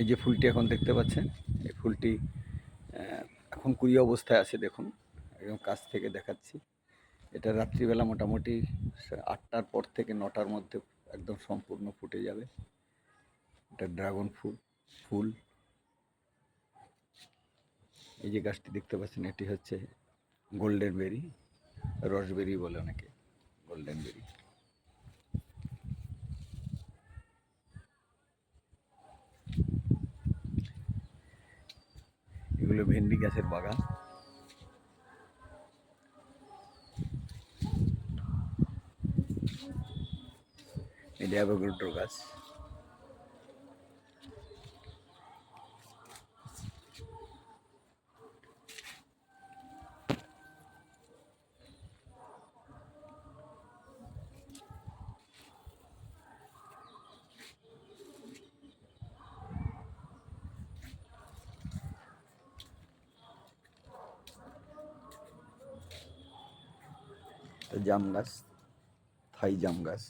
এই যে ফুলটি এখন দেখতে পাচ্ছেন, এই ফুলটি এখন কুড়ি অবস্থায় আছে দেখুন, একদম কাছ থেকে দেখাচ্ছি। এটা রাত্রিবেলা মোটামুটি আটটার পর থেকে নটার মধ্যে একদম সম্পূর্ণ ফুটে যাবে। এটা ড্রাগন ফুল ফুল। এই যে গাছটি দেখতে পাচ্ছেন, এটি হচ্ছে গোল্ডেন বেরি, রসবেরি বলে অনেকে, গোল্ডেন বেরি। এগুলো ভেন্ডি গাছের বাগান। এটা অ্যাভোকাডো গাছ। জাম গাছ, থাই জাম গাছ।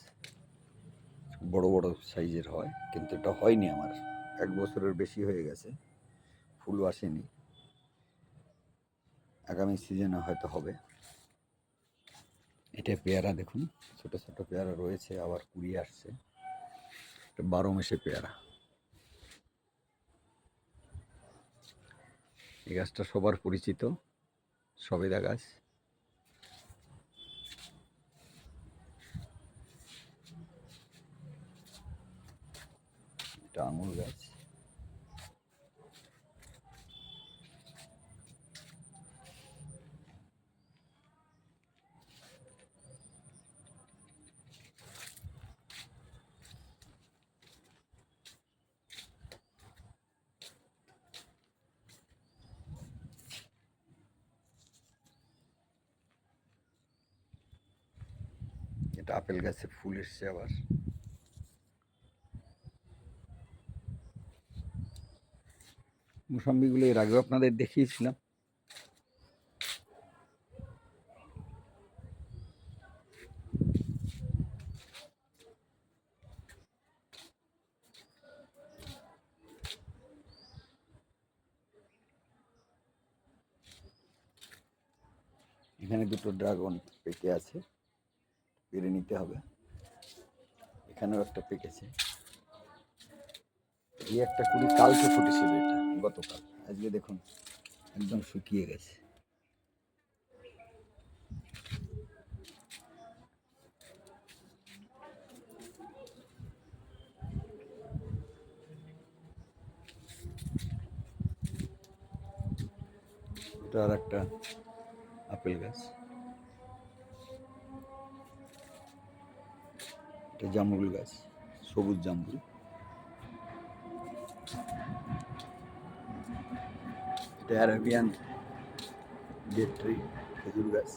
বড় বড় সাইজের হয়, কিন্তু এটা হয়নি আমার। এক বছরের বেশি হয়ে গেছে ফুল আসেনি। আগামী সিজনে হয়তো হবে। এটা পেয়ারা দেখুন, ছোট ছোট পেয়ারা রয়েছে, আবার কুড়ি আসছে। বারো মাসে পেয়ারা। এই গাছটা সবার পরিচিত, সবেদা গাছ। এটা আঙুর গাছ। এটা আপেল গাছে ফুল এসছে আবার। মুসাম্বিগুলো এর আগেও আপনাদের দেখিয়েছিলাম। এখানে দুটো ড্রাগন পেকে আছে পেরে নিতে হবে। এখানেও একটা পেকেছে। এই একটা কুড়ি, কালকে ফুটেছিল এটা। গতকাল। আজকে দেখুন, একদম শুকিয়ে গেছে। এটা আর একটা আপেল গাছ। এটা জামরুল গাছ, সবুজ জামরুল। এটা অ্যারাবিয়ান ডেট ট্রি খেজুর গাছ